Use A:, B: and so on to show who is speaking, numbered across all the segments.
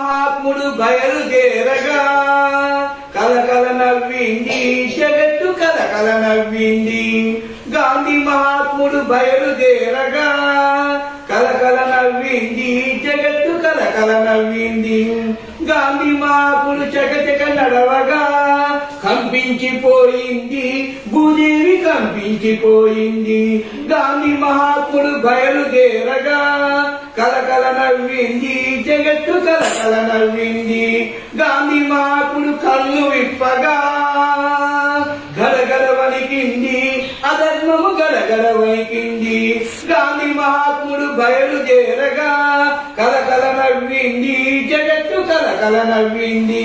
A: మహాత్ముడు బయలుదేరగా. కలకల నవ్వింది జగత్తు కలకల నవ్వింది. గాంధీ మహాత్ముడు బయలుదేరగా. కలకల నవ్వింది జగత్తు కలకల నవ్వింది. గాంధీ మహాత్ముడు చకచక నడవగా. కంపించిపోయింది భూదేవి కంపించిపోయింది. గాంధీ మహాత్ముడు బయలుదేరగా. కలకల నవ్వింది జగత్తు కలకల నవ్వింది గాంధీ మాకుడు కళ్ళు విప్పగా. గడగడ వణికింది అధర్మము గడగడ వణికింది. గాంధీ మహాత్ముడు బయలుదేరగా కలకల నవ్వింది జగత్తు కలకల నవ్వింది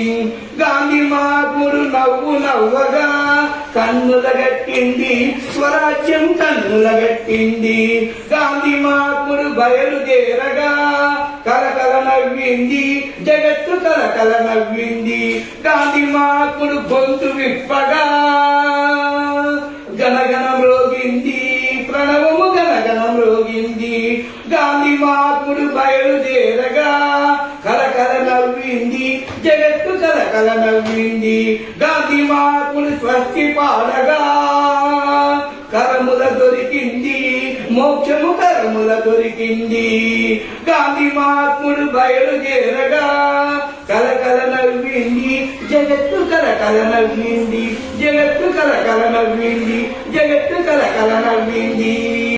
A: గాంధీ మహాత్ముడు నవ్వు నవ్వగా. కన్నుల గట్టింది స్వరాజ్యం కన్నుల గట్టింది. గాంధీ మహాత్ముడు బయలుదేరగా. కలకల నవ్వింది జగత్తు కలకల నవ్వింది. గాంధీ మాకుడు గొంతు విప్పగా. గణగణం రోగింది ప్రణవము గణగణం రోగింది. గాంధీ మాకుడు బయలుదేరగా. కలకల నవ్వింది జగత్తు కలకల నవ్వింది. గాంధీ మాకుడు స్వస్తి పాడగా. మోక్షము కరముల దొరికింది. గాంధీ మహాత్ముడు బయలుదేరగా కలకల నవ్వింది. జగత్తు కలకల నవ్వింది. జగత్తు కలకల నవ్వింది. జగత్తు కలకల నవ్వింది.